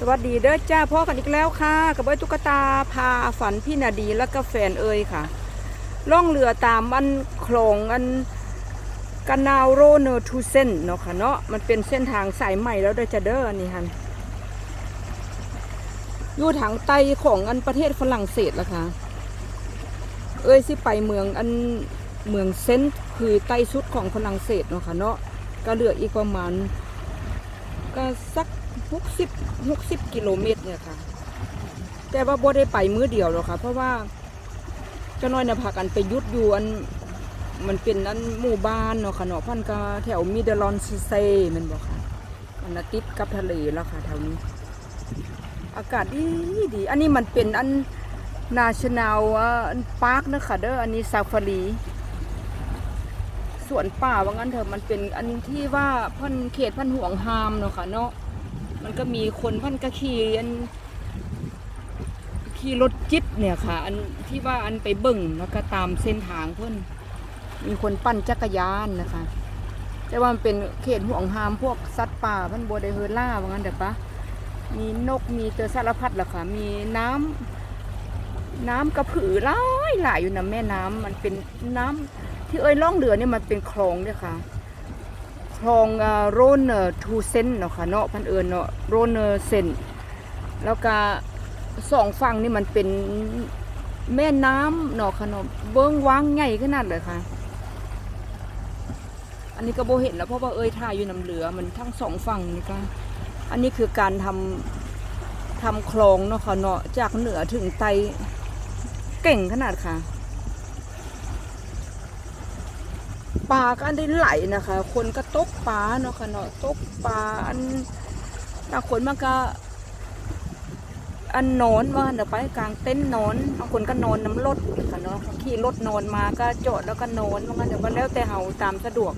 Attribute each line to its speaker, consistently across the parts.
Speaker 1: สวัสดีเด้อจ้าพ่อกันอีกแล้วค่ะ กับเบ้ยตุ๊กตาพาฝันพี่นาดีและก็แฟนเอ่ยค่ะ ล่องเรือตามอันโคลงอันกานาโรเนอร์ทูเซนเนาะค่ะเนาะมันเป็นเส้นทางสายใหม่แล้วเด้อจ้าเด้อนี่ฮันอยู่ทางใต้ของอันประเทศฝรั่งเศสละค่ะ เอ้ยสิไปเมืองอันเมืองเซนต์คือใต้สุดของฝรั่งเศสเนาะค่ะเนาะก็เหลืออีกประมาณ ก็สักหกสิบหกสิบกิโลเมตรเนี่ยค่ะ แต่ว่าบ่ได้ไปมื้อเดียวหรอกค่ะ เพราะว่าเจ้าน้อยน่ะพากันไปยุดอยู่อันมันเป็นอันหมู่บ้านเนาะค่ะเนาะพันก็แถวมิเดลอนซเซมันบอกค่ะมันติดกับทะเลแล้วค่ะแถวนี้ อากาศดีดี อันนี้มันเป็นอัน national พาร์คนะคะเด้ออันนี้ซาฟารี สวนป่าว่างั้นเถอะมันเป็นอันที่ว่าพันเขตพันห่วงห้ามเนาะค่ะเนาะมันก็มีคนพันกะขี่อันขี่รถจิ๊บเนี่ยค่ะ อันที่ว่าอันไปเบิ่งแล้วก็ตามเส้นทางเพิ่นมีคนปั่นจักรยานนะคะ แต่ว่ามันเป็นเขตห่วงห้ามพวกสัตว์ป่าพันบัวไดเฮอล่าว่างั้นเถอะปะมีนกมีเตอสารพัดแหละค่ะ มีน้ำน้ำกระผือหลายหลายอยู่นะแม่น้ำมันเป็นน้ำ ที่เอ้ยล่องเรือเนี่ยมันเป็นคลองเนี่ยค่ะ คลองโรนเนอร์ทูเซนเนาะค่ะเนาะพันเอิญเนาะโรนเนอร์เซนแล้วก็สองฝั่งนี่มันเป็นแม่น้ำเนาะค่ะเนาะเบิ้งว้างใหญ่ขนาดเลยค่ะ อันนี้ก็โบเห็นแล้วเพราะว่าเอ้ยถ่ายอยู่น้ำเหลือมันทั้งสองฝั่งนี่ก็อันนี้คือการทำทำคลองเนาะค่ะเนาะจากเหนือถึงใต้เก่งขนาดค่ะ ปลาก็อันได้ไหลนะคะ คนก็ตกปลาเนาะค่ะเนาะตกปลาอันบางคนมันก็ อันนอนว่าเดี๋ยวไปกลางเต็นท์นอนบางคนก็นอนน้ำรถค่ะเนาะขี่รถนอนมาก็จอดแล้วก็นอนว่างั้นเดี๋ยวก็แล้วแต่เฮาตามสะดวก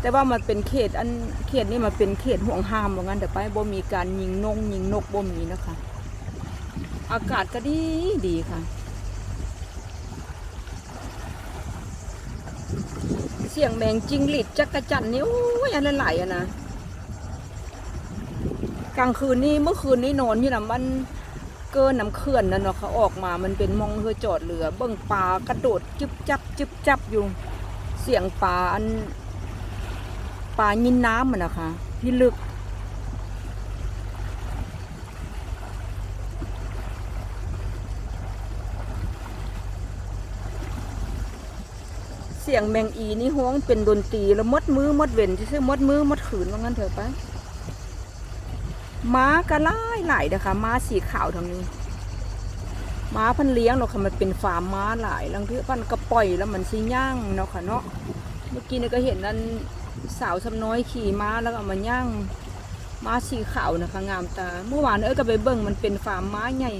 Speaker 1: แต่ว่ามันเป็นเขตอันเขตนี่มันเป็นเขตห่วงห้ามว่างั้นเดี๋ยวไปบ่มีการยิงนงยิงนกบ่มีนะคะ อากาศก็ดีดีค่ะ เสียงแมงจิงหลิดจักระจันนี่โอ้ยอะไรหลายอะนะกลางคืนนี่เมื่อคืนนี่นอนอยู่นะมันเกินน้ำเขื่อนนั่นเนาะเขาออกมามันเป็นมองเฮือจอดเรือ เบิ่งปลากระโดดจึบจับจึบจับอยู่ เสียงปลาอันปลายินน้ำมันนะคะ ที่ลึก สียงแมงอีนี่ฮ้องเป็นดนตรีแล้วมดมือมดเว้นที่ซื้อมดมือมดขืนว่างั้นเถอะไปม้าก็หลายหลายนะคะม้าสีขาวทางนี้ม้าพันเลี้ยงเนาะค่ะมันเป็นฟาร์มม้าหลายลังเทือพันก็ปล่อยแล้วมันสิย่างเนาะค่ะเนาะเมื่อกี้นี่ก็เห็นนั่นสาวสำน้อยขี่ม้าแล้วก็มาย่างม้าสีขาวนะคะงามตาเมื่อวานเอ้ยก็ไปเบิ่งมันเป็นฟาร์มม้าใหญ่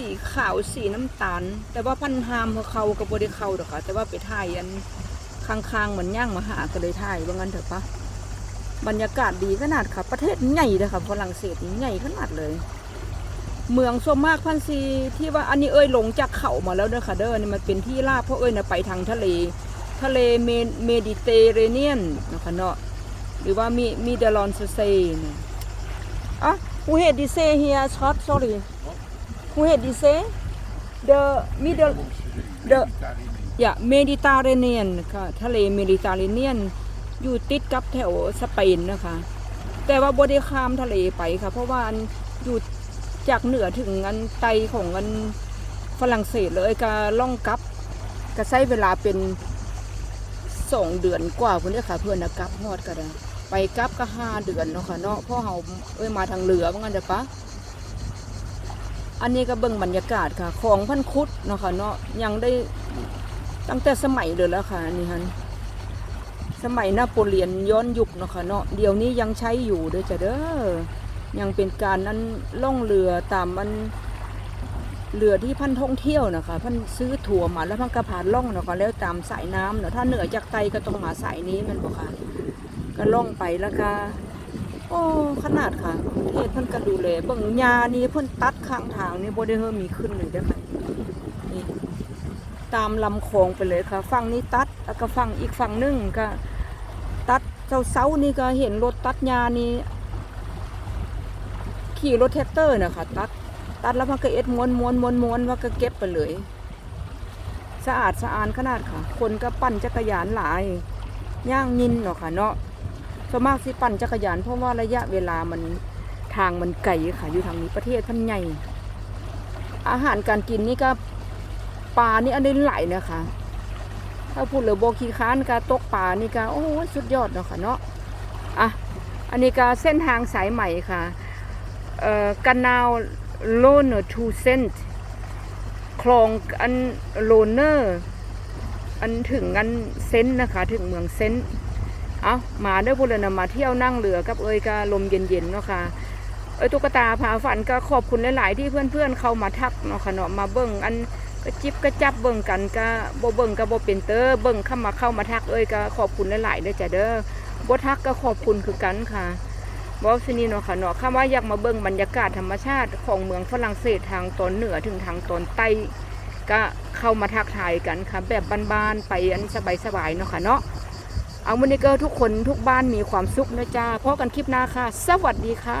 Speaker 1: สีขาวสีน้ำตาล แต่ว่าพันหามเขากับบริเขาดอกค่ะ แต่ว่าไปถ่ายอันข้างๆเหมือนย่างมาหาก็เลยถ่ายว่างั้นเถอะปะบรรยากาศดีขนาดค่ะ ประเทศใหญ่เลยค่ะฝรั่งเศสใหญ่ขนาดเลย เมืองส่วนมากพันซีที่ว่าอันนี้เอ้ยลงจากเขามาแล้วเด้อค่ะเด้อนี่มันเป็นที่ราบเพราะเอ้ยนะไปทางทะเล ทะเลเมมดิเตอร์เรเนียนนะคะเนาะหรือว่ามีมีเดลอนซูเซนอะ who had this say here short sorry who had this say the middle the อย่าเมดิเตอร์เรเนียนค่ะทะเลเมดิเตอร์เรเนียนอยู่ติดกับแถวสเปนนะคะ แต่ว่าบไดิข้ามทะเลไปค่ะ เพราะว่าอันอยู่จากเหนือถึงอันไตของอันฝรั่งเศสเลยก็ล่องกับก็ใช้เวลาเป็นสองเดือนกว่าคนนี้ค่ะ เพื่อนนะกับฮอดก็ได้ไปกับก็ห้าเดือนเนาะค่ะเนาะเพราะเราเอ้ยมาทางเรือว่างั้นเด้อปะ อันนี้ก็เบิ่งบรรยากาศค่ะ ของพันคุดเนาะค่ะเนาะยังได้ตั้งแต่สมัยเลยแล้วค่ะอันนี่ฮันสมัยนาโปเลียนย้อนยุคเนาะค่ะเนาะเดี๋ยวนี้ยังใช้อยู่เด้อจ้ะเด้อยังเป็นการนั้นล่องเรือตามมันเรือที่พันท่องเที่ยวนะคะพันซื้อถั่วมาแล้วพันกระผานล่องเนาะค่ะแล้วตามสายน้ำเนาะถ้าเหนือจากไตก็ต้องมาสายนี้มันบอกค่ะ ก็ล่องไปแล้วก็ โอ้ขนาดค่ะเทศเพิ่นก็ดูแลเบิ่งยานี่เพิ่นตัดข้างทางนี่บ่ได้เฮอมีขึ้นเลยเด้อค่ะนี่ตามลำคลองไปเลยค่ะฝั่งนี้ตัดแล้วก็ฝั่งอีกฝั่งหนึงก็ ตัดเช้าๆนี่ก็เห็นรถตัดยานี่ขี่รถแท็กเตอร์นะคะตัดตัดแล้วมันก็เอ็ดม้วนม้วนม้วนม้วนว่าก็เก็บไปเลย สะอาดสะอานขนาดค่ะ คนก็ปั่นจักรยานหลายย่างยินเนาะค่ะเนาะ ส่วนมากสิปั่นจักรยานเพราะว่าระยะเวลามันทางมันไกลค่ะอยู่ทางนี้ประเทศพันใหญ่ อาหารการกินนี่ก็ปลานี่อันนี้ไหลนะคะ ถ้าพูดเหลือโบกีค้านก็ตกปลานี่ก็โอ้สุดยอดเนาะค่ะเนาะอะอันนี้ก็เส้นทางสายใหม่ค่ะเอ่อกันนาวโลเนอร์ทูเซนต์คลองอันโลเนอร์อันถึงอันเซนต์นะคะถึงเมืองเซนต์ เอามาด้อพวกเรานะมาเที่ยวนั่งเรือกับเอ้ยก็ลมเย็นๆเนาะค่ะเอ้ยตุ๊กตาพาฝันก็ขอบคุณหลายๆที่เพื่อนๆ เข้ามาทักเนาะค่ะเนาะมาเบิ่งอันก็จิบก็จับเบิ่งกันก็บ่เบิ่งก็บ่เป็นเตอเบิ่งเข้ามาเข้ามาทักเอ้ยก็ขอบคุณหลายๆเด้อจ้ะเด้อบ่ทักก็ขอบคุณคือกันค่ะบอกสินี่เนาะค่ะเนาะคำว่าอยากมาเบิ่งบรรยากาศธรรมชาติของเมืองฝรั่งเศสทางตอนเหนือถึงทางตอนใต้ก็เข้ามาทักทายกันค่ะ แบบบ้านๆไปอันสบายๆเนาะค่ะเนาะ เอาวันนี้ก็ทุกคนทุกบ้านมีความสุขนะจ้าพบกันคลิปหน้าค่ะ สวัสดีค่ะ